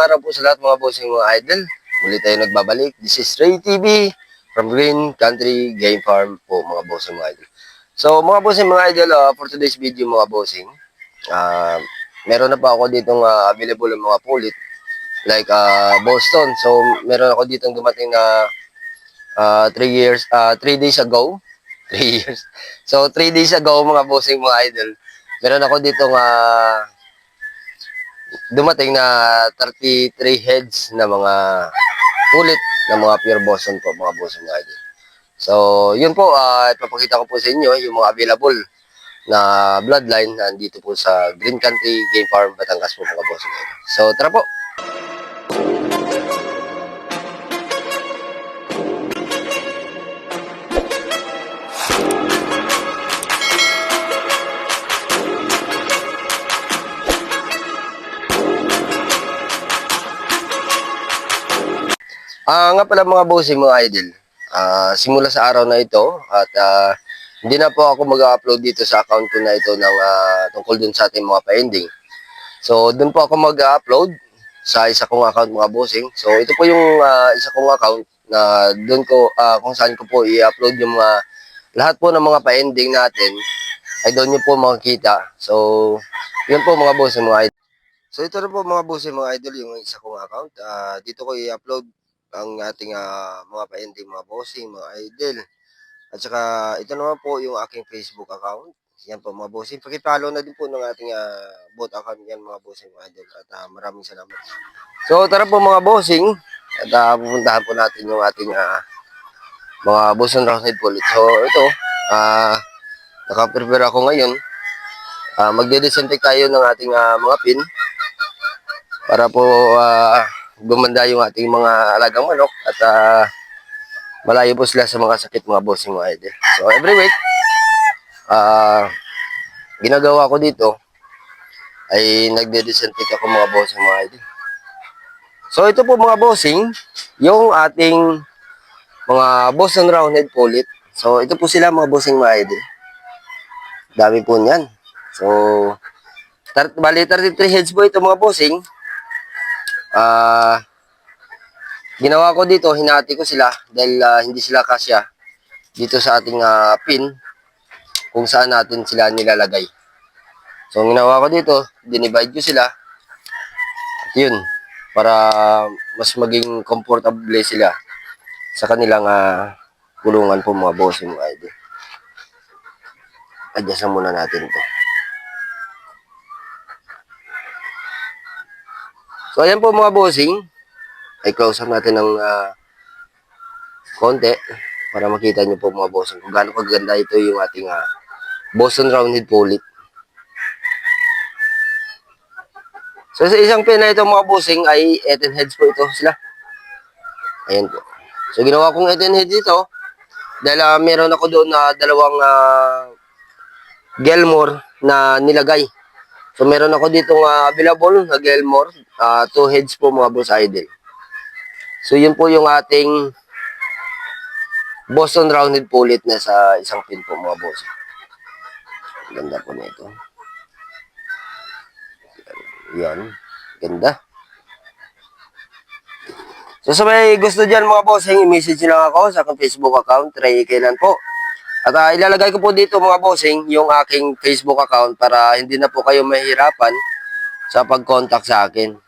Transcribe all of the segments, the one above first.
araw po sa lahat mga bossing mga idol. Muli tayo nagbabalik. This is Ray TV from Green Country Game Farm po mga bossing mga idol. So mga bossing mga idol, ah, for today's video mga bossing, ah, meron na pa ako ditong ah, available mga pulit like ah, Boston. So meron ako ditong dumating na 3 years, 3 days ago. 3 years. So 3 days ago mga bossing mga idol, meron ako ditong ah, dumating na 33 heads na mga ulit na mga pure Boston po, mga Boston mga idol. So, yun po, uh, ipapakita ko po sa inyo yung mga available na bloodline na andito po sa Green Country Game Farm, Batangas po mga Boston idol. So, tara po! Nga pala mga bossing, mga idol. Ah, simula sa araw na ito at ah, hindi na po ako mag-upload dito sa account ko na ito ng ah, tungkol dun sa ating mga pa-ending. So, dun po ako mag-upload sa isa kong account mga bossing. So, ito po yung ah, isa kong account na dun ko ah, kung saan ko po i-upload yung mga lahat po ng mga pa-ending natin ay doon niyo po makikita. So, yun po mga bossing, mga idol. So, ito na po mga bossing, mga idol, yung isa kong account. Ah, dito ko i-upload ang ating ah, mga pa-ending, mga bossing, mga idol. At saka ito naman po yung aking Facebook account. Yan po mga bossing. Pakipollow na din po ng ating uh, bot account yan mga bossing, mga idol. At ah, maraming salamat. So tara po mga bossing. At ah, pupuntahan po natin yung ating ah, mga bossing roundhead po ulit. So ito, ah naka-prepare ako ngayon. Ah, magde-disinfect tayo ng ating ah, mga pin para po ah, gumanda yung ating mga alagang manok at ah, malayo po sila sa mga sakit mga bossing mga idol. So every week, ah ginagawa ko dito ay nagde-disinfect ako mga bossing mga idol. So ito po mga bossing, yung ating mga Boston Roundhead Pulit. So ito po sila mga bossing mga idol. Dami po niyan. So, bali 33 heads po ito mga bossing. Ah, ginawa ko dito, hinati ko sila dahil ah, hindi sila kasya dito sa ating ah, pin kung saan natin sila nilalagay. So, ginawa ko dito, dinivide ko sila. At yun, para mas maging comfortable sila sa kanilang ah, kulungan po mga bossing mga idol. Adjustan muna natin to. So, ayan po mga bossing. Ay close up natin ng ah, konti para makita nyo po mga bossing kung gaano kaganda ito yung ating ah, Boston Roundhead Pulit. So, sa isang pin na ito mga bossing ay 18 heads po ito sila. Ayan po. So, ginawa kong 18 heads ito dahil ah, meron ako doon na dalawang uh, Gelmore na nilagay. So meron ako dito uh, available na Gelmore, uh, two heads po mga boss idol. So yun po yung ating Boston Rounded Pulit na sa isang pin po mga boss. Ganda po nito. Yan. Ganda. So sa may gusto dyan mga boss, i-message lang ako sa aking Facebook account, Ray Kailan po. At ah, ilalagay ko po dito mga bossing yung aking Facebook account para hindi na po kayo mahirapan sa pag-contact sa akin.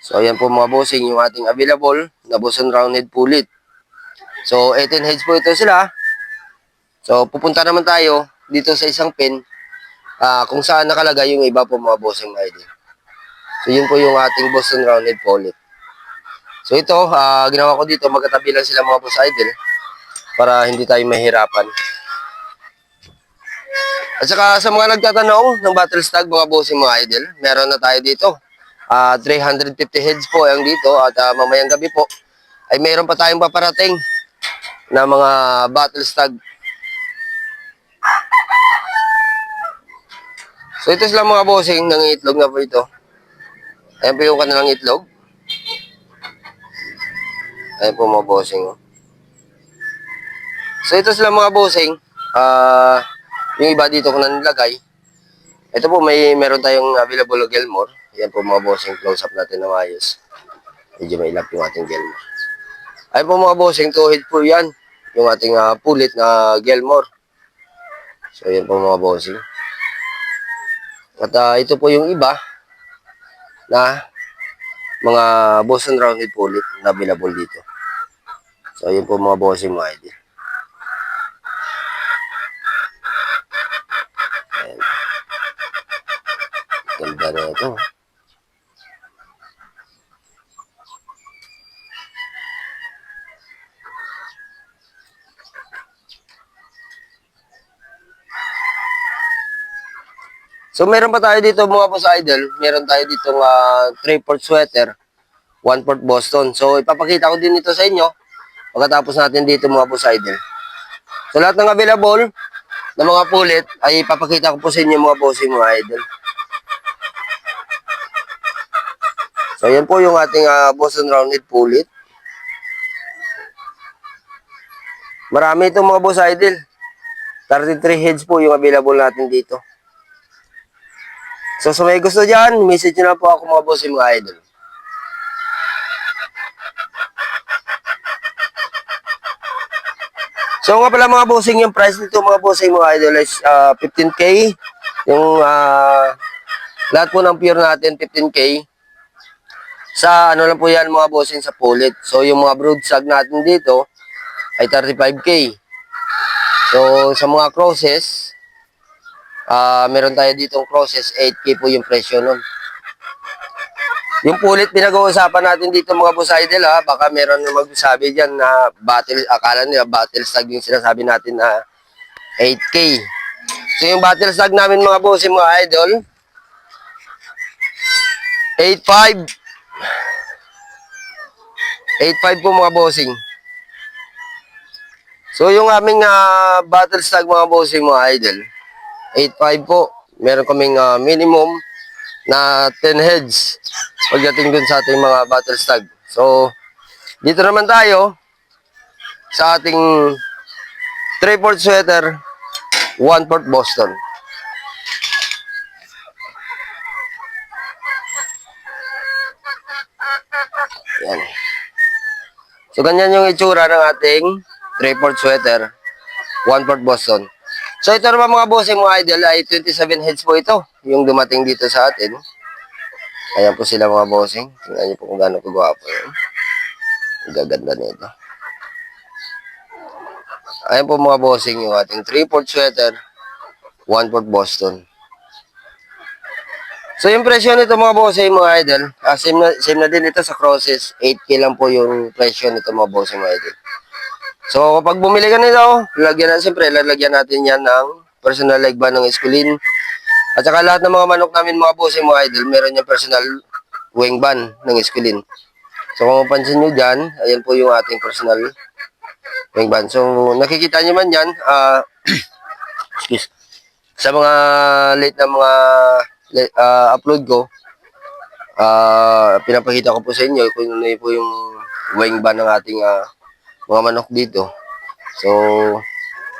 So ayan po mga bossing yung ating available na Boston Roundhead Pulit. So 18 heads po ito sila. So pupunta naman tayo dito sa isang pin ah, kung saan nakalagay yung iba po mga bossing ID. So yun po yung ating Boston Roundhead Pulit. So ito, ah, ginawa ko dito magkatabi lang sila mga boss idol para hindi tayo mahirapan. At saka sa mga nagtatanong ng battle stag mga bossing mga idol, meron na tayo dito. Ah 350 heads po ang dito at ah, mamayang gabi po ay meron pa tayong paparating na mga battle stag. So ito sila mga bossing ng itlog na po ito. Ayan po yung kanilang itlog. Ayan po mga bossing. Oh. So ito sila mga bossing. Ah, yung iba dito ko na nilagay. Ito po may meron tayong available Gelmore. Yan po mga bossing, close up natin ng ayos. Medyo mailap yung ating Gelmore. Ayun po mga bossing, two-head po yan. Yung ating ah, pulit na Gelmore. So yan po mga bossing. At ah, ito po yung iba na mga Boston Roundhead pulit na available dito. So yun po mga bossing mga idol. Ayan. Ito. So meron pa tayo dito mga boss idol, meron tayo dito uh, 3-port sweater, 1-port Boston. So ipapakita ko din ito sa inyo pagkatapos natin dito mga boss idol. So lahat ng available na mga pulit ay ipapakita ko po sa inyo mga bossing mga idol. So yan po yung ating ah, Boston Roundhead pulit. Marami itong mga boss idol. 33 heads po yung available natin dito. So sa may gusto dyan, message nyo na po ako mga boss mga idol. So nga pala mga bossing, yung price nito mga bossing mga idol is ah, 15k. Yung ah, lahat po ng pure natin 15k. Sa ano lang po yan mga bossing sa pulit. So yung mga broadsag natin dito ay 35k. So sa mga crosses, Ah, meron tayo ditong crosses, 8K po yung presyo nun. Yung pulit pinag-uusapan natin dito mga boss idol ha, baka meron na magsabi diyan na battle, akala nila battle stag yung sinasabi natin na 8K. So yung battle stag namin mga boss, mga idol, 8.5. 8.5 po mga bossing. So yung aming ah, battle stag mga bossing mga idol, 8.5 po. Meron kaming ah, minimum na 10 heads pagdating dun sa ating mga battle stag. So, dito naman tayo sa ating 3-port sweater, 1-port Boston. So, ganyan yung itsura ng ating 3-port sweater, 1-port Boston. So ito naman mga boss, yung mga idol ay 27 heads po ito, yung dumating dito sa atin. Ayan po sila mga bossing. Tingnan niyo po kung gaano kagwapo yun. Ang gaganda nito. Ayan po mga bossing, yung ating 3-port sweater, 1-port Boston. So yung presyo nito mga bossing, mga idol, ah, same, na, same na din ito sa crosses. 8K lang po yung presyo nito mga bossing, mga idol. So, kapag bumili ka nito, lagyan na, siyempre, lalagyan natin yan ng personal leg band ng Esculin. At saka lahat ng mga manok namin, mga boss, mga idol, meron yung personal wing band ng Esculin. So, kung mapansin nyo dyan, ayan po yung ating personal wing band. So, nakikita nyo man yan, ah, excuse, sa mga late na mga ah, upload ko, ah, pinapakita ko po sa inyo kung ano po yung wing band ng ating ah, mga manok dito. So,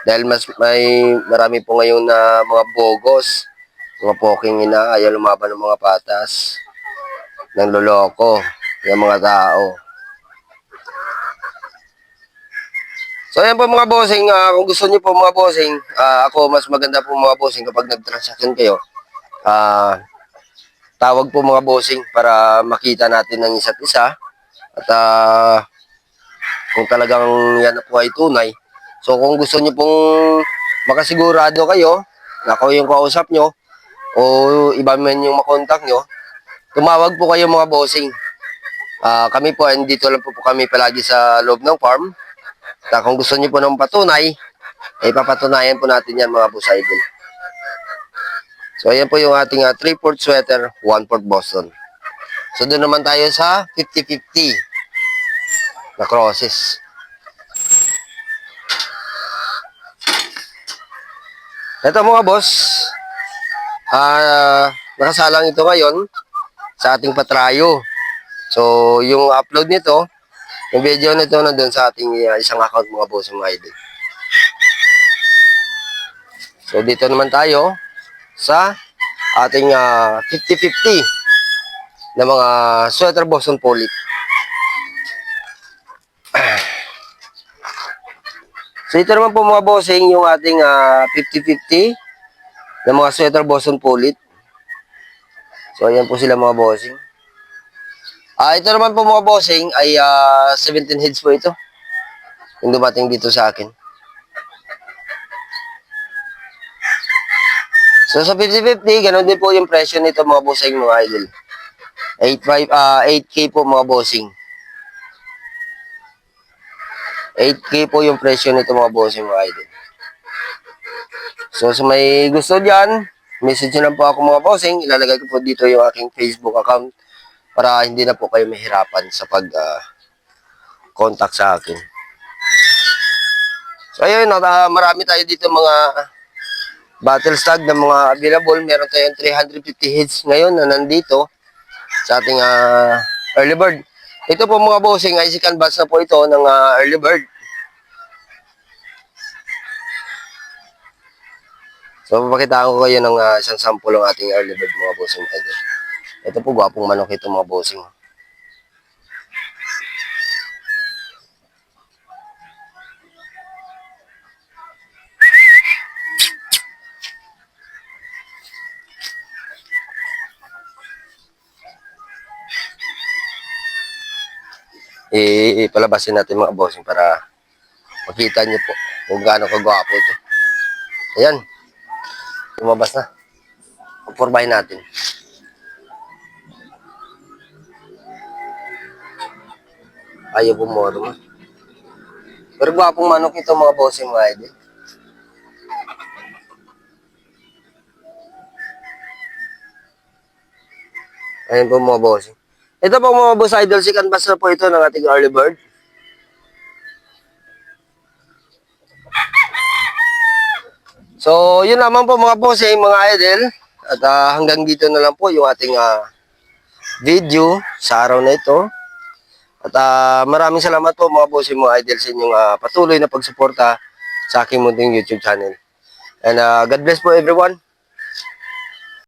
dahil mas may marami po ngayon na mga bogos, mga poking ina, ayaw lumaban ng mga patas, ng loloko, ng mga tao. So, ayan po mga bossing, ah, kung gusto niyo po mga bossing, ah, ako mas maganda po mga bossing kapag nag-transaction kayo, ah, tawag po mga bossing para makita natin ng isa't isa at ah, kung talagang yan po ay tunay. So kung gusto niyo pong makasigurado kayo na ako yung kausap nyo o iba man yung makontak nyo, tumawag po kayo mga bossing. Ah, kami po, dito lang po, po kami palagi sa loob ng farm. At kung gusto niyo po ng patunay, ay papatunayan po natin yan mga boss idol. So ayan po yung ating 3-port sweater, 1-port Boston. So doon naman tayo sa 50-50 na crosses. Ito mga boss, ah nakasalang ito ngayon sa ating patrayo. So, yung upload nito, yung video nito nandun sa ating ah, isang account mga boss mga idol. So, dito naman tayo sa ating ah, 50-50 ng mga sweater Boston Polit. So ito naman po mga bossing yung ating ah, 50-50 ng mga sweater Boston Polit. So ayan po sila mga bossing. Ah, ito naman po mga bossing ay ah, 17 heads po ito. Yung dumating dito sa akin. So sa 50-50, ganun din po yung presyo nito mga bossing mga idol. 8.5 ah 8k po mga bossing. 8k po yung presyo nito mga bossing mga idol. So sa may gusto diyan, message nyo lang po ako mga bossing. Ilalagay ko po dito yung aking Facebook account para hindi na po kayo mahirapan sa pag ah, contact sa akin. So ayun, naka, marami tayo dito mga battle stag na mga available. Meron tayong 350 heads ngayon na nandito sa ating ah, early bird. Ito po mga bossing, si canvas na po ito ng ah, early bird. So, papakitaan ko kayo ng ah, isang sample ng ating early bird mga bossing. Ito po, gwapong manok ito mga bossing. Eh, palabasin natin mga bossing para makita niyo po kung gaano kagwapo ito. Ayan. Lumabas na. Pupurbahin natin. Ayaw bumoro mo. Pero gwapong manok ito mga bossing mga idol. Ayan po mga bossing. Ito po mga boss idol, si canvas na po ito ng ating early bird. So, yun naman po mga boss, eh, mga idol. At ah, hanggang dito na lang po yung ating ah, video sa araw na ito. At ah, maraming salamat po mga boss, mga idol sa inyong ah, patuloy na pagsuporta sa aking munting YouTube channel. And ah, God bless po everyone.